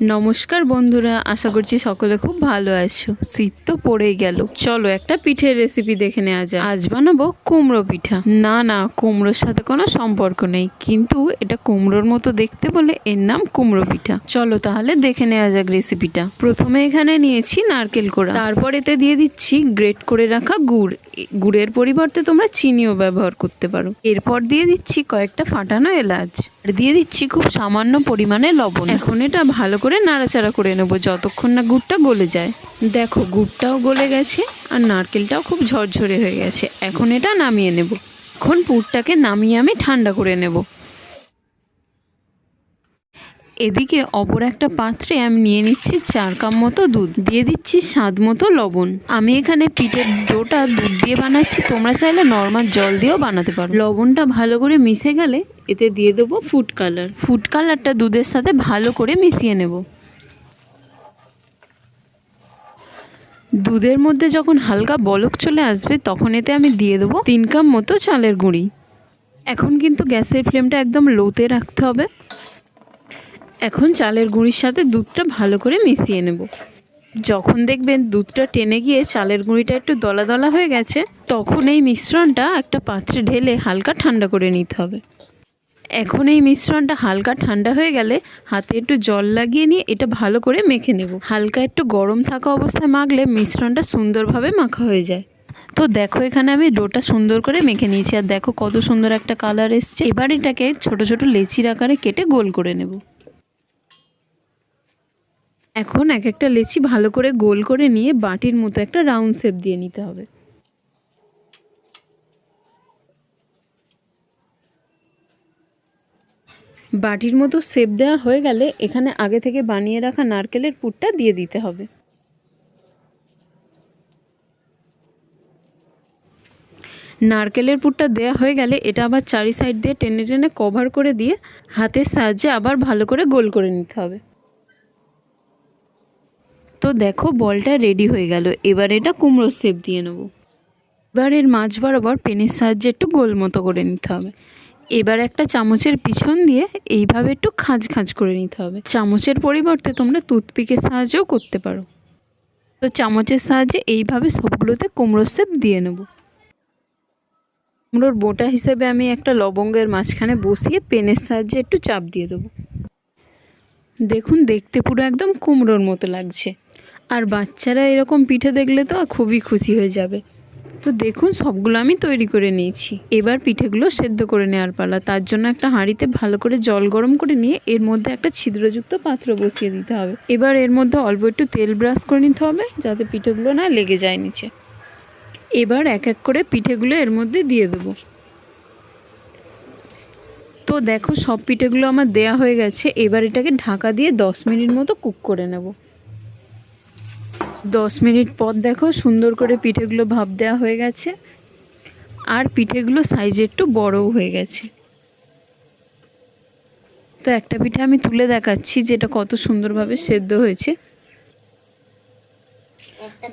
নমস্কার বন্ধুরা, আশা করছি সকলে খুব ভালো আছো। শীত তো পড়েই গেল। চলো একটা পিঠের রেসিপি দেখে নেওয়া যায় আজ বানাবো কুমড়ো পিঠা। না না, কুমড়োর সাথে কোনো সম্পর্ক নেই। কিন্তু এটা কুমড়োর মতো দেখতে বলে এর নাম কুমড়ো পিঠা। চলো তাহলে দেখে নেওয়া যাক রেসিপিটা প্রথমে এখানে নিয়েছি নারকেল কোড়া। তারপর এতে দিয়ে দিচ্ছি গ্রেট করে রাখা গুড়। গুড়ের পরিবর্তে তোমরা চিনিও ব্যবহার করতে পারো। এরপর দিয়ে দিচ্ছি কয়েকটা ফাটানো এলাচ। আর দিয়ে দিচ্ছি খুব সামান্য পরিমাণে লবণ। এখন এটা ভালো করে নাড়াচাড়া করে নেব যতক্ষণ না গুড়টা গলে যায়। দেখো, গুড়টাও গলে গেছে আর নারকেলটাও খুব ঝরঝরে হয়ে গেছে। এখন এটা নামিয়ে নেব। এখন পুরটাকে নামিয়ে আমি ঠান্ডা করে নেব। এদিকে অপর একটা পাত্রে আমি নিয়ে নিচ্ছি চার কাপ মতো দুধ। দিয়ে দিচ্ছি স্বাদ মতো লবণ। আমি এখানে পিঠের ডোটা দুধ দিয়ে বানাচ্ছি। তোমরা চাইলে নর্মাল জল দিয়েও বানাতে পারো। লবণটা ভালো করে মিশে গেলে এতে দিয়ে দেবো ফুড কালার ফুড কালারটা দুধের সাথে ভালো করে মিশিয়ে নেব। দুধের মধ্যে যখন হালকা বলক চলে আসবে, তখন এতে আমি দিয়ে দেবো তিন কাপ মতো চালের গুঁড়ি। এখন কিন্তু গ্যাসের ফ্লেমটা একদম লোতে রাখতে হবে। এখন চালের গুঁড়ির সাথে দুধটা ভালো করে মিশিয়ে নেব। যখন দেখবেন দুধটা টেনে গিয়ে চালের গুঁড়িটা একটু দলা দলা হয়ে গেছে, তখন এই মিশ্রণটা একটা পাত্রে ঢেলে হালকা ঠান্ডা করে নিতে হবে। এখন এই মিশ্রণটা হালকা ঠান্ডা হয়ে গেলে হাতে একটু জল লাগিয়ে নিয়ে এটা ভালো করে মেখে নেব। হালকা একটু গরম থাকা অবস্থায় মাখলে মিশ্রণটা সুন্দরভাবে মাখা হয়ে যায়। তো দেখো এখানে আমি ডোটা সুন্দর করে মেখে নিয়েছি, আর দেখো কত সুন্দর একটা কালার এসছে। এবার এটাকে ছোট ছোট লেচির আকারে কেটে গোল করে নেব। এখন এক একটা লেচি ভালো করে গোল করে নিয়ে বাটির মতো একটা রাউন্ড শেপ দিয়ে নিতে হবে। বাটির মতো শেপ দেওয়া হয়ে গেলে এখানে আগে থেকে বানিয়ে রাখা নারকেলের পুরটা দিয়ে দিতে হবে। নারকেলের পুরটা দেওয়া হয়ে গেলে এটা আবার চারি সাইড দিয়ে টেনে টেনে কভার করে দিয়ে হাতের সাহায্যে আবার ভালো করে গোল করে নিতে হবে। তো দেখো বলটা রেডি হয়ে গেল। এবার এটা কুমড়োর শেপ দিয়ে নেব। এবার এর মাছ বরাবর পেনের সাহায্যে একটু গোল মতো করে নিতে হবে। এবার একটা চামচের পিছন দিয়ে এইভাবে একটু খাঁজ খাঁজ করে নিতে হবে। চামচের পরিবর্তে তোমরা টুথপিকের সাহায্যেও করতে পারো। তো চামচের সাহায্যে এইভাবে সবগুলোতে কুমড়োর শেপ দিয়ে নেব। কুমড়োর বোটা হিসেবে আমি একটা লবঙ্গের মাঝখানে বসিয়ে পেনের সাহায্যে একটু চাপ দিয়ে দেবো। দেখুন, দেখতে পুরো একদম কুমড়োর মতো লাগছে। আর বাচ্চারা এরকম পিঠে দেখলে তো খুবই খুশি হয়ে যাবে। তো দেখুন, সবগুলো আমি তৈরি করে নিয়েছি। এবার পিঠেগুলো সেদ্ধ করে নেওয়ার পালা। তার জন্য একটা হাঁড়িতে ভালো করে জল গরম করে নিয়ে এর মধ্যে একটা ছিদ্রযুক্ত পাত্র বসিয়ে দিতে হবে। এবার এর মধ্যে অল্প একটু তেল ব্রাশ করে নিতে হবে, যাতে পিঠেগুলো না লেগে যায় নিচে। এবার এক এক করে পিঠেগুলো এর মধ্যে দিয়ে দেবো। তো দেখো, সব পিঠেগুলো আমার দেয়া হয়ে গেছে। এবার এটাকে ঢাকা দিয়ে দশ মিনিট মতো কুক করে নেব। দশ মিনিট পর দেখো, সুন্দর করে পিঠেগুলো ভাপ দেওয়া হয়ে গেছে। আর পিঠেগুলো সাইজে একটু বড়ও হয়ে গেছে। তো একটা পিঠে আমি তুলে দেখাচ্ছি যেটা কত সুন্দরভাবে সেদ্ধ হয়েছে।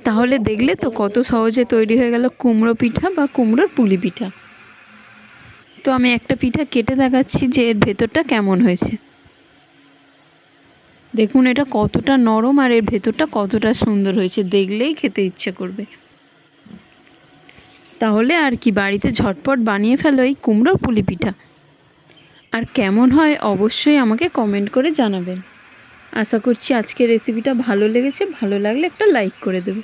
তাহলে দেখলে তো কত সহজে তৈরি হয়ে গেল কুমড়ো পিঠা বা কুমড়োর পুলি পিঠা। তো আমি একটা পিঠা কেটে দেখাচ্ছি যে এর ভেতরটা কেমন হয়েছে। দেখুন, এটা কতটা নরম আর এর ভেতরটা কতটা সুন্দর হয়েছে। দেখলেই খেতে ইচ্ছে করবে। তাহলে আর কি, বাড়িতে ঝটপট বানিয়ে ফেলো এই কুমড়োর পুলি পিঠা। আর কেমন হয় অবশ্যই আমাকে কমেন্ট করে জানাবেন। আশা করছি আজকের রেসিপিটা ভালো লেগেছে। ভালো লাগলে একটা লাইক করে দেবে।